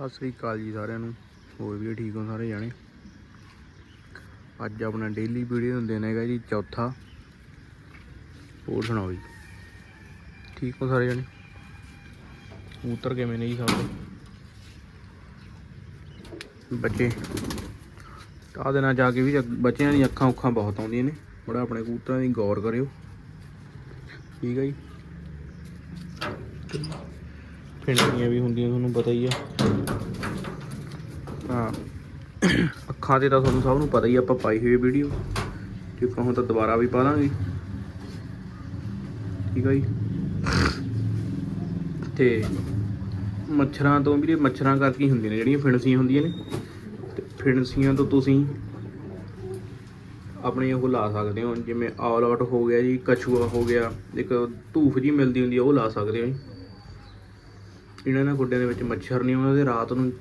ਸਤਿ ਸ੍ਰੀ ਅਕਾਲ ਜੀ ਸਾਰਿਆਂ ਨੂੰ। ਹੋਰ ਵੀ ਠੀਕ ਹੋ ਸਾਰੇ ਜਾਣੇ? ਅੱਜ ਆਪਣਾ ਡੇਲੀ ਵੀਡੀਓ ਹੁੰਦੇ ਨੇ ਜੀ, ਚੌਥਾ। ਹੋਰ ਸੁਣਾਓ ਜੀ? ਠੀਕ ਹੋ ਸਾਰੇ ਜਾਣੇ? ਕਬੂਤਰ ਕਿਵੇਂ ਨੇ ਜੀ ਸਭ ਬੱਚੇ? ਆ ਦਿਨਾਂ ਜਾ ਕੇ ਵੀ ਬੱਚਿਆਂ ਦੀਆਂ ਅੱਖਾਂ ਉੱਖਾਂ ਬਹੁਤ ਆਉਂਦੀਆਂ ਨੇ। ਬੜਾ ਆਪਣੇ ਕਬੂਤਰਾਂ ਦੀ ਗੌਰ ਕਰਿਓ। ਠੀਕ ਹੈ ਜੀ? ਫਿੰਡੀਆਂ ਵੀ ਹੁੰਦੀਆਂ ਤੁਹਾਨੂੰ ਪਤਾ ਹੀ ਆ। ਹਾਂ। ਅੱਖਾਂ ਤੇ ਤਾਂ ਤੁਹਾਨੂੰ ਸਭ ਨੂੰ ਪਤਾ ਹੀ ਆ, ਆਪਾਂ ਪਾਈ ਹੋਈ ਵੀਡੀਓ ਜੇ ਕਹੋ ਤਾਂ ਦੁਬਾਰਾ ਵੀ ਪਾ ਦਾਂਗੇ ਠੀਕ ਆ ਜੀ। ਤੇ ਮੱਛਰਾਂ ਤੋਂ ਵੀਰੇ ਮੱਛਰਾਂ ਕਰਕੇ ਹੀ ਹੁੰਦੀਆਂ ਨੇ ਜਿਹੜੀਆਂ ਫਿਣਸੀਆਂ ਹੁੰਦੀਆਂ ਨੇ। ਤੇ ਫਿਣਸੀਆਂ ਤੋਂ ਤੁਸੀਂ ਆਪਣੇ ਉਹ ਲਾ ਸਕਦੇ ਹੋ ਜਿਵੇਂ ਆਲ ਆਊਟ ਹੋ ਗਿਆ ਜੀ ਕਛੂਆ ਹੋ ਗਿਆ ਇੱਕ ਧੂਫ ਜੀ ਮਿਲਦੀ ਹੁੰਦੀ ਆ ਉਹ ਲਾ ਸਕਦੇ ਹੋ ਜੀ। ਇਹਨਾਂ ਨਾਲ ਖੁੱਡਿਆਂ ਦੇ ਵਿੱਚ ਮੱਛਰ ਨਹੀਂ ਆਉਂਦੇ ਤੇ ਰਾਤ ਨੂੰ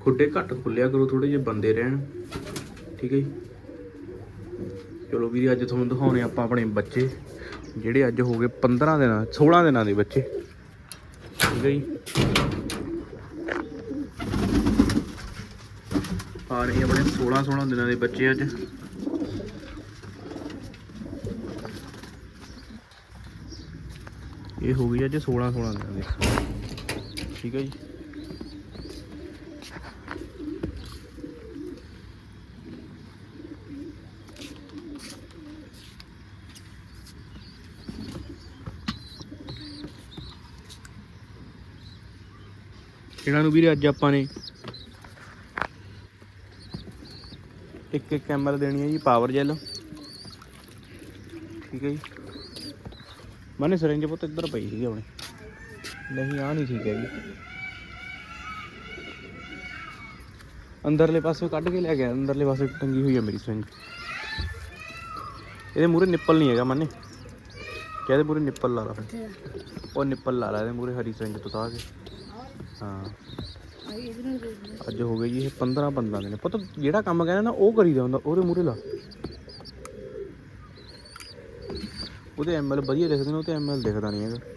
ਖੁੱਡੇ ਘੱਟ ਖੁੱਲਿਆ ਕਰੋ ਥੋੜੇ ਜਿਹੇ ਬੰਦੇ ਰਹਿਣ। ਠੀਕ ਹੈ ਜੀ? ਚਲੋ ਵੀਰੇ, ਅੱਜ ਤੁਹਾਨੂੰ ਦਿਖਾਉਣੇ ਆਪਾਂ ਆਪਣੇ ਬੱਚੇ, ਜਿਹੜੇ ਅੱਜ ਹੋ ਗਏ 15 ਦਿਨਾਂ 16 ਦਿਨਾਂ ਦੇ ਬੱਚੇ। ਠੀਕ ਹੈ ਜੀ? ਆ ਰਹੇ ਆਪਣੇ 16 16 ਦਿਨਾਂ ਦੇ ਬੱਚੇ ਅੱਜ। ਇਹ ਹੋ ਗਈ ਅੱਜ 16 16 ਦਿਨਾਂ ਦੇ। ਠੀਕ ਹੈ ਜੀ। ਇਹਨਾਂ ਨੂੰ ਵੀਰੇ ਅੱਜ ਆਪਾਂ ਨੇ ਇੱਕ ਇੱਕ ਐਮਐਲ ਦੇਣੀ ਹੈ ਜੀ ਪਾਵਰ ਜੈਲ ਠੀਕ ਹੈ ਜੀ। ਮਨੇ ਸਿਰਿੰਜ ਪੁੱਤ ਇੱਧਰ ਪਈ ਸੀ ਆਪਣੇ। ਨਹੀਂ ਆ ਨਹੀਂ ਠੀਕ ਹੈ ਜੀ ਅੰਦਰਲੇ ਪਾਸੇ ਕੱਢ ਕੇ ਲੈ ਗਿਆ ਅੰਦਰਲੇ ਪਾਸੇ ਟੰਗੀ ਹੋਈ ਹੈ ਮੇਰੀ ਸਿਰਿੰਜ ਇਹਦੇ ਮੂਰੇ ਨਿੱਪਲ ਨਹੀਂ ਹੈਗਾ ਮੰਨੇ। ਕਹਿੰਦੇ ਮੂਰੇ ਨਿੱਪਲ ਲਾ ਲਾ ਫਿਰ। ਉਹ ਨਿੱਪਲ ਲਾ ਲਾ ਇਹਦੇ ਮੂਰੇ ਹਰੀ ਸਿਰਿੰਜ ਤੋਂ ਤਾਂ ਕੇ। ਹਾਂ। ਅੱਜ ਹੋ ਗਏ ਜੀ ਇਹ 15 15 ਦਿਨ। ਪੁੱਤ ਜਿਹੜਾ ਕੰਮ ਕਹਿੰਦਾ ਨਾ ਉਹ ਕਰੀਦਾ ਹੁੰਦਾ ਉਹਦੇ ਮੂਰੇ ਲਾ। ਉਹਦੇ ਐਮਐਲ ਵਧੀਆ ਲਿਖਦੇ ਨੇ ਉਹ ਤੇ ਐਮਐਲ ਦਿਖਦਾ ਨਹੀਂ ਹੈਗਾ।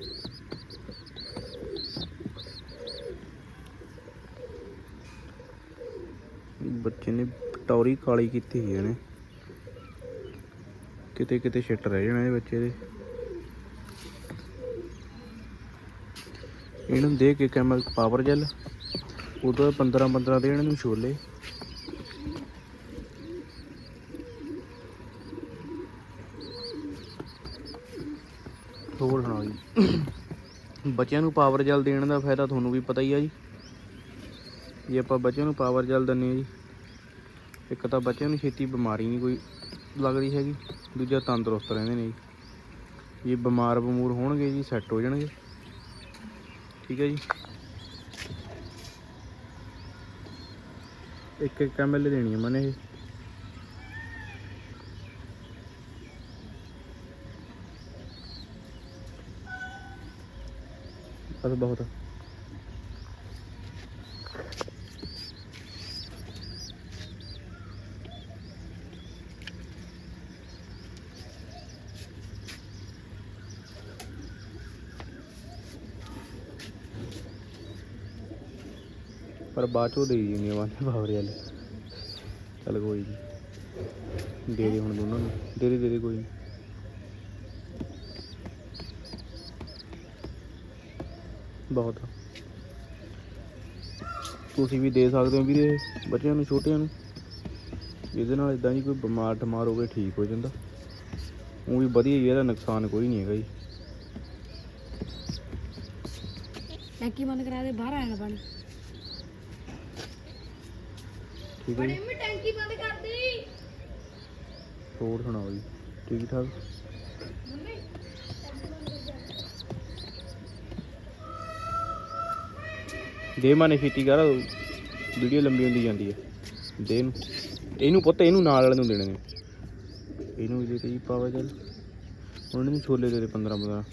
ਬੱਚੇ ਨੇ ਟੌਰੀ ਕਾਲੀ ਕੀਤੀ ਹੋਈ ਇਹਨੇ। ਕਿਤੇ ਕਿਤੇ ਛਿੱਟ ਰਹਿ ਜਾਣਾ ਇਹ ਬੱਚੇ ਦੇ। ਇਹਨੂੰ ਦੇ ਕੇ ਕੈਮਲ ਪਾਵਰ ਜੈਲ ਉਦੋਂ 15 15 ਦੇ ਇਹਨਾਂ ਨੂੰ ਛੋਲੇ। ਹੋਰ ਸੁਣਾਓ ਜੀ। ਬੱਚਿਆਂ ਨੂੰ ਪਾਵਰ ਜੈਲ ਦੇਣ ਦਾ ਫਾਇਦਾ ਤੁਹਾਨੂੰ ਵੀ ਪਤਾ ਹੀ ਆ ਜੀ। ਜੇ ਆਪਾਂ ਬੱਚਿਆਂ ਨੂੰ ਪਾਵਰ ਜੈਲ ਦਿੰਨੇ ਆ ਜੀ। ਇੱਕ ਤਾਂ ਬੱਚਿਆਂ ਨੂੰ ਛੇਤੀ ਬਿਮਾਰੀ ਨਹੀਂ ਕੋਈ ਲੱਗਦੀ ਹੈਗੀ, ਦੂਜਾ ਤੰਦਰੁਸਤ ਰਹਿੰਦੇ ਨੇ ਜੀ। ਜੇ ਬਿਮਾਰ ਬਮੂਰ ਹੋਣਗੇ ਜੀ ਸੈੱਟ ਹੋ ਜਾਣਗੇ। ਠੀਕ ਹੈ ਜੀ। ਇੱਕ ਇੱਕ ਐਮਐਲ ਦੇਣੀ ਹੈ ਮਨੇ ਇਹ। ਬਸ ਬਹੁਤ। ਪਰ ਬਾਅਦ ਚੋਂ ਦੇ ਦਿੰਦੀ ਆ ਵਾਲੇ ਵਾਲੇ। ਚੱਲ ਕੋਈ ਨਹੀਂ ਦੇ ਦੇ ਹੁਣ ਦੋਨਾਂ ਨੂੰ। ਦੇ ਦੇ ਦੇ ਦੇ ਕੋਈ ਨੀ। ਬਹੁਤ ਤੁਸੀਂ ਵੀ ਦੇ ਸਕਦੇ ਹੋ ਵੀਰੇ, ਬੱਚਿਆਂ ਨੂੰ, ਛੋਟਿਆਂ ਨੂੰ। ਇਹਦੇ ਨਾਲ ਇਦਾਂ ਜੀ ਕੋਈ ਬਿਮਾਰ ਠਮਾਰ ਹੋ ਕੇ ਠੀਕ ਹੋ ਜਾਂਦਾ। ਉਹ ਵੀ ਵਧੀਆ ਹੀ ਇਹਦਾ ਨੁਕਸਾਨ ਕੋਈ ਨਹੀਂ ਹੈਗਾ ਜੀ। ਟੈਂਕੀ ਬੰਦ ਕਰਾ ਦੇ, ਬਾਹਰ ਆਇਆ ਪਾਣੀ ਠੀਕ ਹੈ ਜੀ। ਮੈਂ ਟੈਂਕੀ ਬੰਦ ਕਰ ਦੇ ਹੋਰ ਸੁਣਾਓ ਜੀ ਠੀਕ ਠਾਕ? ਦੇ ਮਾਨੇ ਕਰ ਵੀਡੀਓ ਲੰਬੀ ਹੁੰਦੀ ਜਾਂਦੀ ਹੈ। ਦੇ ਇਹਨੂੰ ਇਹਨੂੰ ਪੁੱਤ ਇਹਨੂੰ ਨਾਲ ਵਾਲੇ ਨੂੰ ਦੇਣੇ ਨੇ। ਇਹਨੂੰ ਜੀ ਪਾਵਾ ਚੱਲ। ਇਹਨੂੰ ਛੋਲੇ ਦੇ ਦੇ 15 15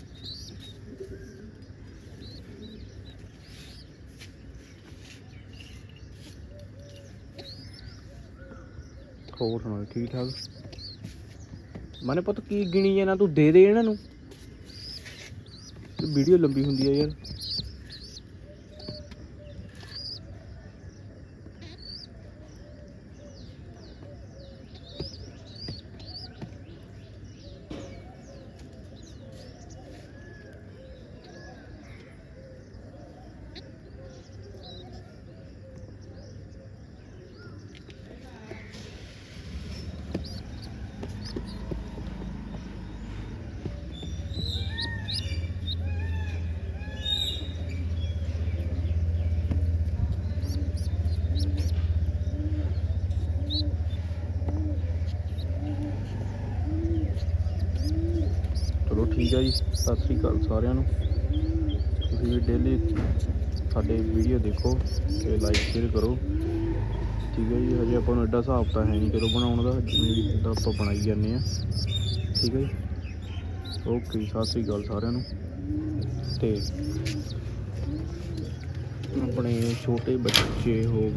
ਹੋਰ ਸੁਣਾਓ ਠੀਕ ਠਾਕ? ਮਾਨੇ ਪੁੱਤ ਕੀ ਗਿਣੀ ਜਾਣਾ, ਤੂੰ ਦੇ ਦੇ ਇਹਨਾਂ ਨੂੰ। ਵੀਡੀਓ ਲੰਬੀ ਹੁੰਦੀ ਹੈ ਯਾਰ। ਚਲੋ ਠੀਕ ਆ ਜੀ ਸਤਿ ਸ੍ਰੀ ਅਕਾਲ ਸਾਰਿਆਂ ਨੂੰ। ਤੁਸੀਂ ਵੀ ਡੇਲੀ ਸਾਡੇ ਵੀਡੀਓ ਦੇਖੋ ਤੇ ਲਾਈਕ ਸ਼ੇਅਰ ਕਰੋ। ਠੀਕ ਹੈ ਜੀ ਹਜੇ ਆਪਾਂ ਨੂੰ ਐਡਾ ਹਿਸਾਬ ਤਾਂ ਹੈ ਨਹੀਂ ਕਦੋਂ ਬਣਾਉਣ ਦਾ ਜਿਵੇਂ ਵੀ ਹੁੰਦਾ ਆਪਾਂ ਬਣਾਈ ਜਾਂਦੇ ਆ। ਠੀਕ ਹੈ ਜੀ। ਓਕੇ ਜੀ, ਸਤਿ ਸ੍ਰੀ ਅਕਾਲ ਸਾਰਿਆਂ ਨੂੰ। ਤੇ ਆਪਣੇ ਛੋਟੇ ਬੱਚੇ ਹੋ